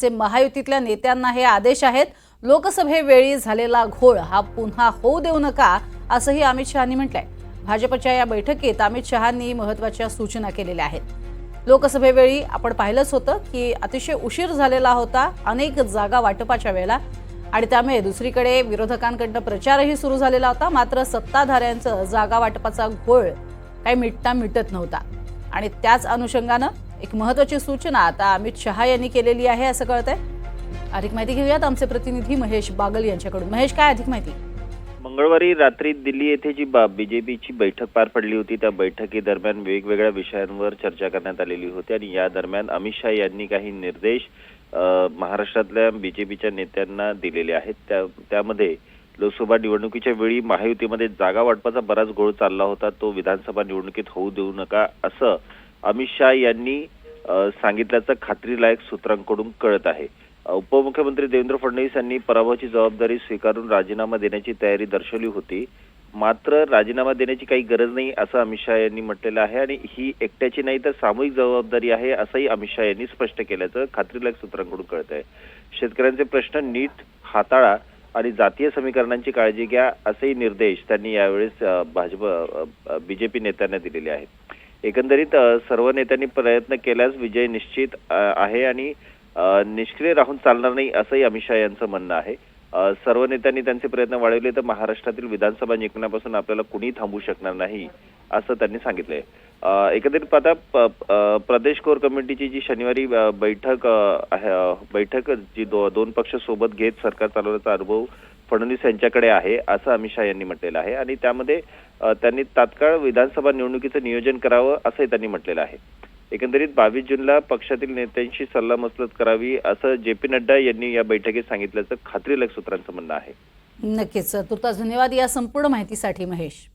चे महायुतीतल्या नेत्यांना हे आदेश आहेत लोकसभेवेळी झालेला घोळ हा पुन्हा होऊ देऊ नका असंही अमित शहानी म्हटलंय. भाजपच्या या बैठकीत अमित शहानी महत्त्वाच्या सूचना केलेल्या आहेत. लोकसभेवेळी आपण पाहिलंच होतं की अतिशय उशीर झालेला होता अनेक जागा वाटपाच्या वेळेला. आणि त्यामुळे दुसरीकडे विरोधकांकडनं प्रचारही सुरू झालेला होता मात्र सत्ताधाऱ्यांचं जागा वाटपाचा घोळ काही मिटता मिटत नव्हता. आणि त्याच अनुषंगानं एक महत्वाची सूचना आता अमित शहा यांनी केलेली आहे असं कळत आहे अधिक माहिती घेऊयात आमचे प्रतिनिधी महेश बागल यांच्याकडून. महेश काय अधिक माहिती? मंगळवारी रात्री दिल्ली येथे जी बीजेपीची बैठक पार पडली होती त्या बैठकीदरम्यान वेगवेगळ्या विषयांवर चर्चा करण्यात आलेली होती आणि या दरम्यान अमित शहा यांनी काही निर्देश महाराष्ट्रातल्या बीजेपीच्या नेत्यांना दिलेले आहेत. त्या त्यामध्ये लोकसभा निवडणुकीच्या वेळी महायुतीमध्ये जागा वाटपाचा बराच गोळ चालला होता. तो विधानसभा निवडणुकीत होऊ देऊ नका असं अमित शहा यांनी सांगितल्याचं खात्रीलायक सूत्रांकडून कळत आहे. उपमुख्यमंत्री देवेंद्र फडणवीस यांनी पराभवाची जबाबदारी स्वीकारून राजीनामा देण्याची तयारी दर्शवली होती. मात्र राजीनामा देण्याची काही गरज नाही असं अमित शहा यांनी म्हटलेलं आहे आणि ही एकट्याची नाही तर सामूहिक जबाबदारी आहे असंही अमित शहा यांनी स्पष्ट केल्याचं खात्रीलायक सूत्रांकडून कळत आहे शेतकऱ्यांचे प्रश्न नीट हाताळा आणि जातीय समीकरणांची काळजी घ्या असेही निर्देश त्यांनी यावेळेस भाजप बीजेपी नेत्यांना दिलेले आहेत. एकंदरीत सर्व नेत्यांनी प्रयत्न केल्यास विजय निश्चित आहे आणि निष्क्रिय राहून चालणार नाही असंही अमित शहा यांचं म्हणणं आहे. सर्व नेत्यांनी त्यांचे प्रयत्न वाढवले तर महाराष्ट्रातील विधानसभा जिंकण्यापासून आपल्याला कुणी थांबू शकणार नाही असं त्यांनी सांगितलंय. एकंदरीत पाहता प- प्रदेश कोर कमिटीची जी शनिवारी बैठक आहे, बैठक जी दो, दोन पक्ष सोबत घेत सरकार चालवण्याचा अनुभव फडणवीस यांच्याकडे आहे असं अमित शहा यांनी म्हटलेलं आहे. आणि त्यामध्ये त्यांनी तात्काळ विधानसभा निवडणुकीचं नियोजन करावं असंही त्यांनी म्हटलेलं आहे. एकंदरीत बावीस जूनला पक्षातील नेत्यांशी सल्लामसलत करावी असं जे पी नड्डा यांनी या बैठकीत सांगितल्याचं खात्रीलायक सूत्रांचं म्हणणं आहे. नक्कीच. तुर्तास धन्यवाद या संपूर्ण माहितीसाठी महेश.